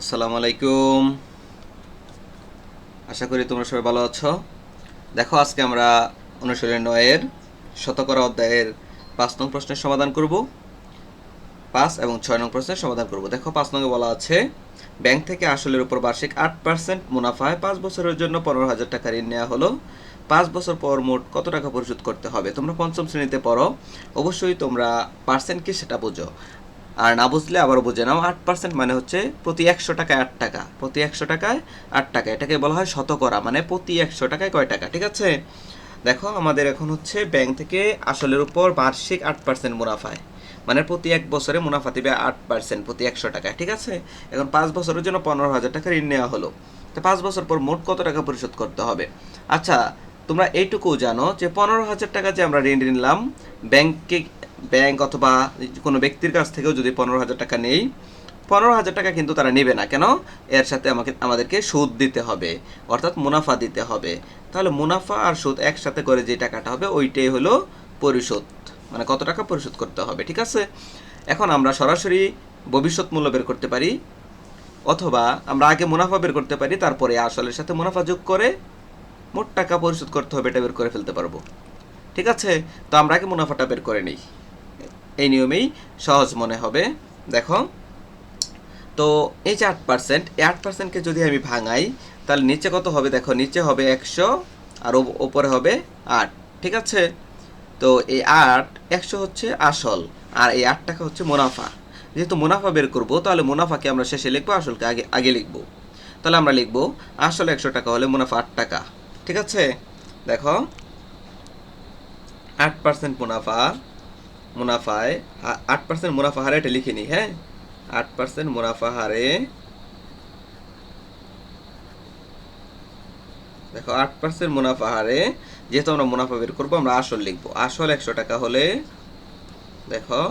আসসালামু আলাইকুম। আশা করি তোমরা সবাই ভালো আছো। দেখো, আজকে আমরা অনুশীলন নয়ের শতকরা অধ্যায়ের পাঁচ নং প্রশ্নের সমাধান করব। পাঁচ এবং ছয় নং প্রশ্নের সমাধান করব। দেখো, পাঁচ নঙ্গে বলা আছে, ব্যাংক থেকে আসলের উপর বার্ষিক আট পার্সেন্ট মুনাফায় পাঁচ বছরের জন্য পনেরো হাজার টাকা ঋণ নেওয়া হলো। পাঁচ বছর পর মোট কত টাকা পরিশোধ করতে হবে? তোমরা পঞ্চম শ্রেণীতে পড়ো। অবশ্যই তোমরা পার্সেন্ট কি সেটা বোঝো। আর না বুঝলে আবার বুঝে নাও, আট পার্সেন্ট মানে হচ্ছে প্রতি একশো টাকায় আট টাকা। প্রতি একশো টাকায় আট টাকা। এটাকে বলা হয় শতকরা মানে প্রতি একশো টাকায় কয় টাকা, ঠিক আছে? দেখো, আমাদের এখন হচ্ছে ব্যাংক থেকে আসলের উপর বার্ষিক আট পার্সেন্ট মুনাফায় মানে প্রতি এক বছরে মুনাফা দিবে আট পার্সেন্ট প্রতি একশো টাকায়, ঠিক আছে? এখন পাঁচ বছরের জন্য পনেরো হাজার টাকা ঋণ নেওয়া হলো। তো পাঁচ বছর পর মোট কত টাকা পরিশোধ করতে হবে? আচ্ছা তোমরা এইটুকু জানো যে পনেরো হাজার টাকা যে আমরা ঋণ নিলাম, ব্যাংকে ব্যাংক অথবা কোনো ব্যক্তির কাছ থেকেও যদি পনেরো হাজার টাকা নেই, পনেরো হাজার টাকা কিন্তু তারা নেবে না। কেন? এর সাথে আমাকে, আমাদেরকে সুদ দিতে হবে, অর্থাৎ মুনাফা দিতে হবে। তাহলে মুনাফা আর সুদ একসাথে করে যে টাকাটা হবে, ওইটাই হলো পরিশোধ। মানে কত টাকা পরিশোধ করতে হবে, ঠিক আছে? এখন আমরা সরাসরি ভবিষ্যৎ মূল্য বের করতে পারি, অথবা আমরা আগে মুনাফা বের করতে পারি, তারপরে আসলের সাথে মুনাফা যোগ করে মোট টাকা পরিশোধ করতে হবে, এটা বের করে ফেলতে পারব। ঠিক আছে? তো আমরা আগে মুনাফাটা বের করে নিই। এই নিয়মেই সহজ মনে হবে। দেখো। তো এই যে আট পার্সেন্ট এই আট পার্সেন্টকে যদি আমি ভাঙাই, তাহলে নিচে কত হবে? দেখো, নিচে হবে একশো, আর ওপরে হবে আট। ঠিক আছে? তো এই আট একশো হচ্ছে আসল, আর এই আট টাকা হচ্ছে মুনাফা। যেহেতু মুনাফা বের করব, তাহলে মুনাফাকে আমরা শেষে লিখব, আসলকে আগে আগে লিখব। তাহলে আমরা লিখব, আসল একশো টাকা হলে মুনাফা আট টাকা। ঠিক আছে? দেখো। আট পার্সেন্ট মুনাফা মুনাফায় আট পার্সেন্ট মুনাফা হারে এটা লিখে নিই হ্যাঁ? আট পার্সেন্ট মুনাফা হারে, দেখো, আট পার্সেন্ট মুনাফা হারে যেহেতু আমরা মুনাফা বের করব, আমরা আসল লিখব। আসল একশো টাকা হলে, দেখো,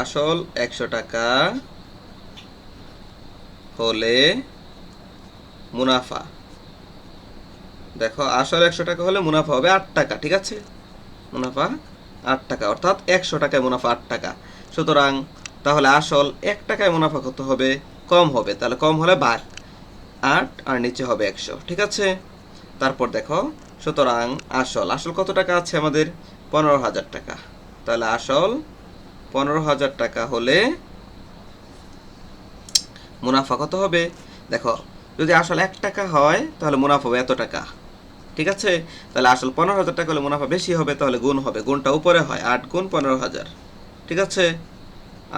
আসল একশো টাকা হলে মুনাফা। দেখো, আসল একশো টাকা হলে মুনাফা হবে আট টাকা, ঠিক আছে? মুনাফা আট টাকা, অর্থাৎ একশো টাকায় মুনাফা আট টাকা। সুতরাং তাহলে আসল এক টাকায় মুনাফা কত হবে? কম হবে, তাহলে কম হলে বাঘ আট আর নিচে হবে একশো, ঠিক আছে? তারপর দেখো, সুতরাং আসল আসল কত টাকা আছে আমাদের? পনেরো হাজার টাকা। তাহলে আসল পনেরো হাজার টাকা হলে মুনাফা কত হবে? দেখো, যদি আসল এক টাকা হয়, তাহলে মুনাফা হবে এত টাকা। ঠিক আছে? তাহলে আসল পনেরো হাজার টাকা হলে মুনাফা বেশি হবে, তাহলে গুণ হবে। গুণটা উপরে হয়, আট গুণ পনেরো হাজার। ঠিক আছে?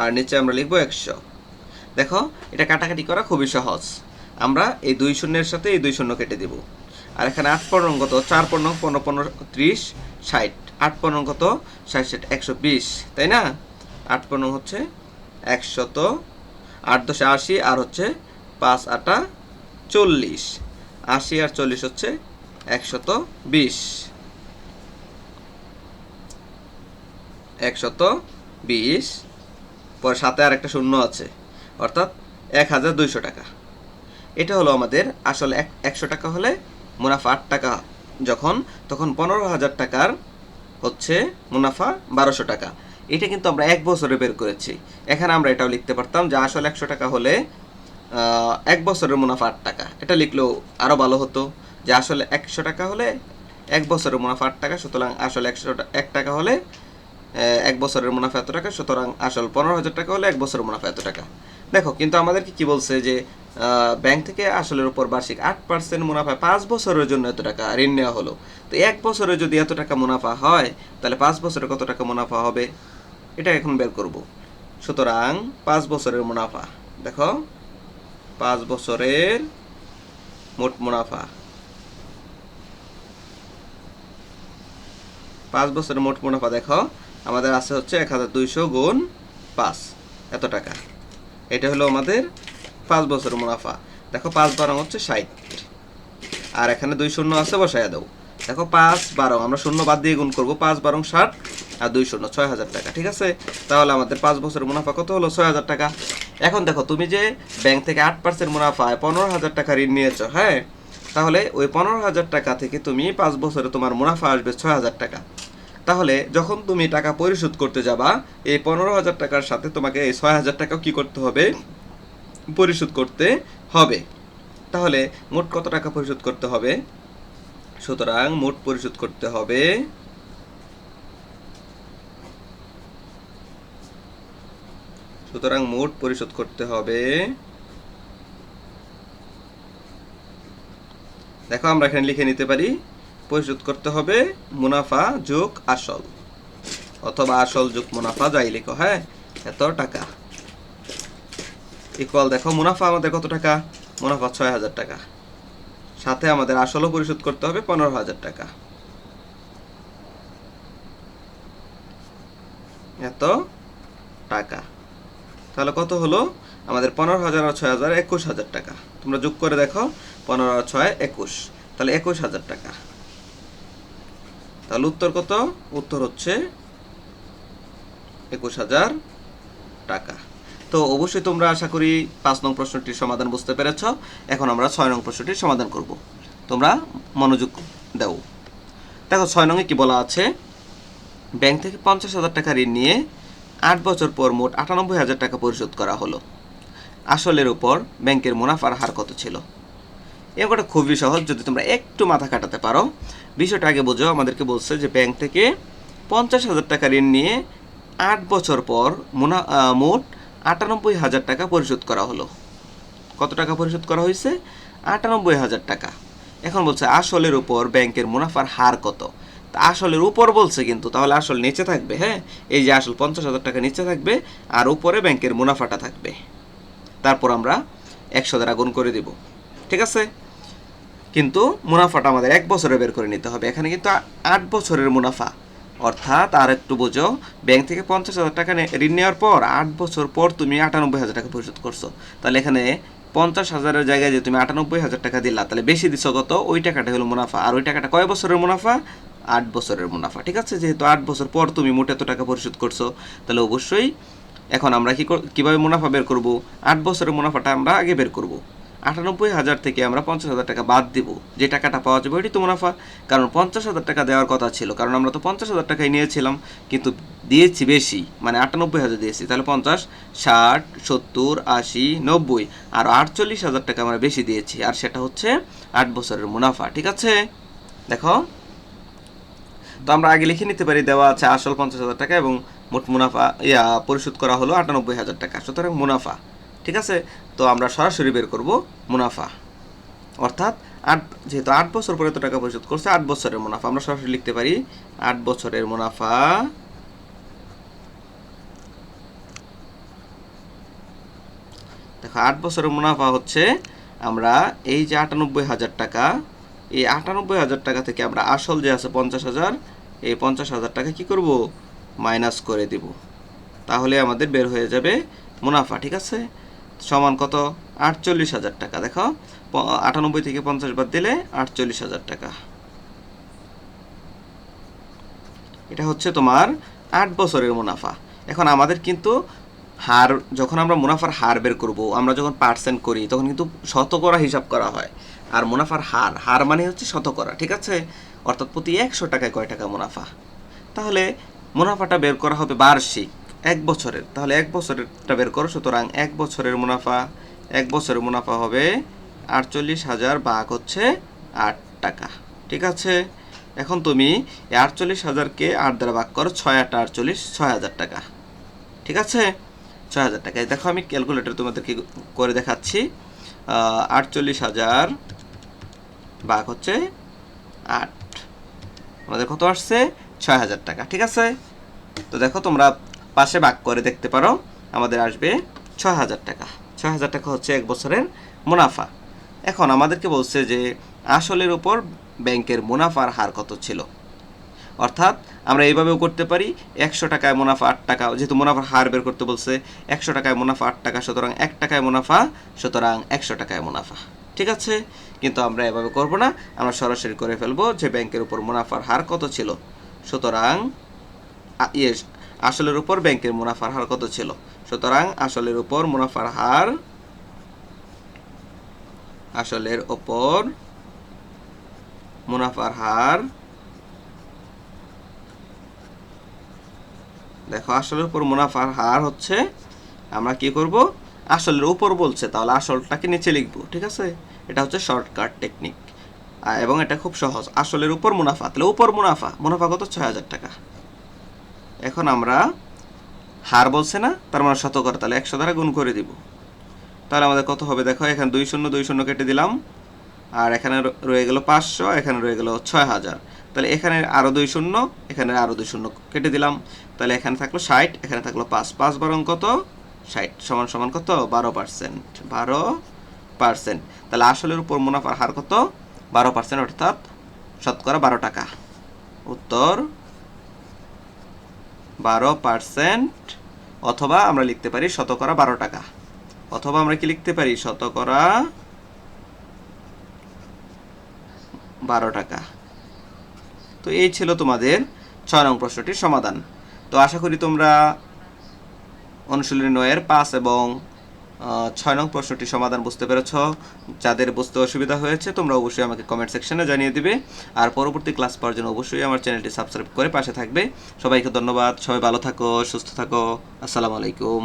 আর নিচে আমরা লিখব একশো। দেখো, এটা কাটাকাটি করা খুবই সহজ। আমরা এই দুই শূন্যের সাথে এই দুই শূন্য কেটে দেব। আর এখানে আট পনেরো কত? চার পনেরো পনেরো পনেরো, ত্রিশ, ষাট। আট পনেরো কত? ষাট ষাট, একশো বিশ। তাই না? আট পনেরো হচ্ছে একশত আট দশে আশি, আর হচ্ছে পাঁচ আটা চল্লিশ। আশি আর চল্লিশ হচ্ছে একশত বিশ। একশত বিশ। পর সাথে আর একটা শূন্য আছে। অর্থাৎ এক হাজার দুইশো টাকা। এটা হলো আমাদের আসলে এক একশো টাকা হলে মুনাফা আট টাকা। যখন, তখন পনেরো হাজার টাকার হচ্ছে মুনাফা বারোশো টাকা। এটা কিন্তু আমরা এক বছরে বের করেছি। এখানে আমরা এটাও লিখতে পারতাম যে আসল একশো টাকা হলে এক বছরের মুনাফা আট টাকা। এটা লিখলেও আরও ভালো হতো। যে আসলে একশো টাকা হলে এক বছরের মুনাফা আট টাকা, সুতরাং আসলে একশো এক টাকা হলে এক বছরের মুনাফা এত টাকা, সুতরাং আসল পনেরো হাজার টাকা হলে এক বছরের মুনাফা এত টাকা। দেখো, কিন্তু আমাদেরকে কি বলছে যে ব্যাংক থেকে আসলের উপর বার্ষিক আট পার্সেন্ট মুনাফায় পাঁচ বছরের জন্য এত টাকা ঋণ নেওয়া হলো। তো এক বছরে যদি এত টাকা মুনাফা হয়, তাহলে পাঁচ বছরে কত টাকা মুনাফা হবে? এটা এখন বের করব। সুতরাং পাঁচ বছরের মুনাফা, দেখো, পাঁচ বছরের মোট মুনাফা। পাঁচ বছরের মোট মুনাফা দেখো। আমাদের আছে হচ্ছে এক হাজার দুইশো গুণ পাঁচ। এত টাকা। এটা হলো আমাদের পাঁচ বছরের মুনাফা। দেখো পাঁচ বারো হচ্ছে ষাট। আর এখানে দুই শূন্য আছে, বসাইয়া দাও। দেখো পাঁচ বারো, আমরা শূন্য বাদ দিয়ে গুণ করব পাঁচ বারো ষাট আর দুই শূন্য ছয় হাজার টাকা, ঠিক আছে? তাহলে আমাদের পাঁচ বছরের মুনাফা কত হলো? ছয় হাজার টাকা। এখন দেখো, তুমি যে ব্যাংক থেকে আট পার্সেন্ট মুনাফায় পনেরো হাজার টাকা ঋণ নিয়েছো হ্যাঁ? তাহলে ওই পনেরো হাজার টাকা থেকে তুমি পাঁচ বছরে তোমার মুনাফা আসবে ছয় হাজার টাকা। তাহলে যখন তুমি টাকা পরিশোধ করতে যাবা, এই পনেরো হাজার টাকার সাথে তোমাকে এই ছয় হাজার টাকাও কি করতে হবে? পরিশোধ করতে হবে। তাহলে মোট কত টাকা পরিশোধ করতে হবে? সুতরাং মোট পরিশোধ করতে হবে সুতরাং মোট পরিশোধ করতে হবে দেখো, আমরা এখানে লিখে নিতে পারি, পরিশোধ করতে হবে মুনাফা যোগ আসল। অথবা আসল যোগ মুনাফা যাই লিখো হ্যাঁ? এত টাকা। ইকুয়াল দেখো, মুনাফা আমাদের কত টাকা? মুনাফা ছয় হাজার টাকা। সাথে আমাদের আসলও পরিশোধ করতে হবে, পনেরো হাজার টাকা। এত টাকা। তাহলে কত হলো? আমাদের পনেরো হাজার আর ছয় হাজার একুশ হাজার টাকা। তোমরা যোগ করে দেখো পনেরো ছয় একুশ। তাহলে একুশ হাজার টাকা। তাহলে উত্তর কত? উত্তর হচ্ছে একুশ হাজার টাকা। তো অবশ্যই তোমরা আশা করি পাঁচ নং প্রশ্নটির সমাধান বুঝতে পেরেছ। এখন আমরা ছয় নং প্রশ্নটির সমাধান করব। তোমরা মনোযোগ দাও। দেখো, ছয় নংয়ে কি বলা আছে? ব্যাংক থেকে পঞ্চাশ হাজার টাকা ঋণ নিয়ে আট বছর পর মোট আটানব্বই হাজার টাকা পরিশোধ করা হলো। আসলের উপর ব্যাংকের মুনাফার হার কত ছিল? এগুলো খুবই সহজ, যদি তোমরা একটু মাথা কাটাতে পারো। বিষয়টা আগে বোঝো, আমাদেরকে বলছে যে ব্যাংক থেকে পঞ্চাশ হাজার টাকা ঋণ নিয়ে আট বছর পর মুনা মোট আটানব্বই হাজার টাকা পরিশোধ করা হলো। কত টাকা পরিশোধ করা হয়েছে? আটানব্বই হাজার টাকা। এখন বলছে, আসলের উপর ব্যাংকের মুনাফার হার কত? তা আসলের উপর বলছে কিন্তু, তাহলে আসল নিচে থাকবে হ্যাঁ? এই যে আসল পঞ্চাশ হাজার টাকা নিচে থাকবে, আর উপরে ব্যাংকের মুনাফাটা থাকবে। তারপর আমরা একশো দ্বারা গুণ করে দিব। ঠিক আছে? কিন্তু মুনাফাটা আমাদের এক বছরে বের করে নিতে হবে। এখানে কিন্তু আট বছরের মুনাফা। অর্থাৎ আর একটু বোঝো, ব্যাংক থেকে পঞ্চাশ হাজার টাকা ঋণ নেওয়ার পর আট বছর পর তুমি আটানব্বই হাজার টাকা পরিশোধ করছ। তাহলে এখানে পঞ্চাশ হাজারের জায়গায় যে তুমি আটানব্বই হাজার টাকা দিলা, তাহলে বেশি দিচ্ছ কত? ওই টাকাটা হলো মুনাফা। আর ওই টাকাটা কয় বছরের মুনাফা? আট বছরের মুনাফা। ঠিক আছে? যেহেতু আট বছর পর তুমি মোট এত টাকা পরিশোধ করছ, তাহলে অবশ্যই এখন আমরা কি কীভাবে মুনাফা বের করব? আট বছরের মুনাফাটা আমরা আগে বের করব। আটানব্বই হাজার থেকে আমরা পঞ্চাশ হাজার টাকা বাদ দিব। যে টাকাটা পাওয়া যাবে ওইটি তো মুনাফা। কারণ পঞ্চাশ হাজার টাকা দেওয়ার কথা ছিল। কারণ আমরা তো পঞ্চাশ হাজার টাকাই নিয়েছিলাম, কিন্তু দিয়েছি বেশি। মানে আটানব্বই হাজার দিয়েছি। তাহলে পঞ্চাশ, ষাট, সত্তর, আশি, নব্বই, আর আটচল্লিশ হাজার টাকা আমরা বেশি দিয়েছি। আর সেটা হচ্ছে আট বছরের মুনাফা। ঠিক আছে? দেখো। তো আমরা আগে লিখে নিতে পারি, দেওয়া আছে আসল পঞ্চাশ হাজার টাকা এবং মোট মুনাফা, ইয়া, পরিশোধ করা হলো আটানব্বই হাজার টাকা। সুতরাং মুনাফা। ঠিক আছে? তো আমরা সরাসরি বের করব মুনাফা। অর্থাৎ আট, যেহেতু আট বছর পরে তো টাকা পরিশোধ করছে, আট বছরের মুনাফা। আমরা সরাসরি লিখতে পারি আট বছরের মুনাফা দেখো, আট বছরের মুনাফা হচ্ছে আমরা এই যে আটানব্বই হাজার টাকা, এই আটানব্বই হাজার টাকা থেকে আমরা আসল যে আছে পঞ্চাশ হাজার, এই পঞ্চাশ হাজার টাকা কি করব? মাইনাস করে দিব। তাহলে আমাদের বের হয়ে যাবে মুনাফা, ঠিক আছে? সমান কত? আটচল্লিশ হাজার টাকা। দেখো আটানব্বই থেকে পঞ্চাশ বাদ দিলে আটচল্লিশ হাজার টাকা। এটা হচ্ছে তোমার আট বছরের মুনাফা। এখন আমাদের কিন্তু হার, যখন আমরা মুনাফার হার বের করব, আমরা যখন পার্সেন্ট করি, তখন কিন্তু শতকরা হিসাব করা হয়। আর মুনাফার হার হার মানে হচ্ছে শতকরা, ঠিক আছে? অর্থাৎ প্রতি একশো টাকায় কয় টাকা মুনাফা? তাহলে মুনাফাটা বের করা হবে বার্ষিক। এক বছরের। তাহলে এক বছরেরটা বের করো, সুতরাং এক বছরের মুনাফা, এক বছরের মুনাফা হবে আটচল্লিশ হাজার ভাগ হচ্ছে আট টাকা। ঠিক আছে? এখন তুমি আটচল্লিশ হাজারকে আট দ্বারা ভাগ করো, ছয় আট আটচল্লিশ, ছয় হাজার টাকা। ঠিক আছে? ছয় হাজার টাকা। দেখো আমি ক্যালকুলেটর তোমাদেরকে করে দেখাচ্ছি। আটচল্লিশ হাজার ভাগ হচ্ছে আট। আমাদের কত আসছে? ছয় হাজার টাকা। ঠিক আছে? তো দেখো তোমরা পাশে ভাগ করে দেখতে পারো, আমাদের আসবে ছয় হাজার টাকা। ছয় হাজার টাকা হচ্ছে এক বছরের মুনাফা। এখন আমাদেরকে বলছে যে, আসলের উপর ব্যাংকের মুনাফার হার কত ছিল? অর্থাৎ আমরা এইভাবেও করতে পারি, একশো টাকায় মুনাফা আট টাকা, যেহেতু মুনাফার হার বের করতে বলছে, একশো টাকায় মুনাফা আট টাকা, সুতরাং এক টাকায় মুনাফা, সুতরাং একশো টাকায় মুনাফা। ঠিক আছে? কিন্তু আমরা এভাবে করব না, আমরা সরাসরি করে ফেলব যে ব্যাংকের উপর মুনাফার হার কত ছিল। সুতরাং ইয়ে আসলের উপর ব্যাংকের মুনাফার হার কত ছিল? সুতরাং আসলের উপর মুনাফার হার আসলের উপর মুনাফার হার দেখো, আসলের উপর মুনাফার হার হচ্ছে, আমরা কি করব? আসলের উপর বলছে, তাহলে আসলটাকে নিচে লিখব, ঠিক আছে? এটা হচ্ছে শর্টকাট টেকনিক এবং এটা খুব সহজ। আসলের উপর মুনাফা, তাহলে উপর মুনাফা মুনাফা কত? ছয় হাজার টাকা। এখন আমরা হার বলছে না, তার মানে শতকরা তাহলে একশো দ্বারা গুণ করে দিব। তাহলে আমাদের কত হবে? দেখো, এখানে দুই শূন্য দুই শূন্য কেটে দিলাম। আর এখানে রয়ে গেল পাঁচশো, এখানে রয়ে গেল ছয় হাজার। তাহলে এখানে আরও দুই শূন্য, এখানে আরও দুই শূন্য কেটে দিলাম। তাহলে এখানে থাকল ষাট, এখানে থাকল পাঁচ। পাঁচ বরং কত? ষাট সমান সমান কত? বারো পার্সেন্ট। বারো পার্সেন্ট। তাহলে আসলের উপর মুনাফার হার কত? বারো পার্সেন্ট, অর্থাৎ শতকরা বারো টাকা। উত্তর বারো পার্সেন্ট অথবা আমরা লিখতে পারি শতকরা বারো টাকা। অথবা আমরা কি লিখতে পারি? শতকরা বারো টাকা। তো এই ছিল তোমাদের ছয় নং প্রশ্নটির সমাধান। তো আশা করি তোমরা অনুশীলনী নয়ের পাঁচ এবং ছয় নং প্রশ্নটি সমাধান বুঝতে পেরেছ। যাদের বুঝতে অসুবিধা হয়েছে, তোমরা অবশ্যই আমাকে কমেন্ট সেকশনে জানিয়ে দিবে। আর পরবর্তী ক্লাস পাওয়ার জন্য অবশ্যই আমার চ্যানেলটি সাবস্ক্রাইব করে পাশে থাকবে। সবাইকে ধন্যবাদ। সবাই ভালো থাকো, সুস্থ থাকো। আসসালামু আলাইকুম।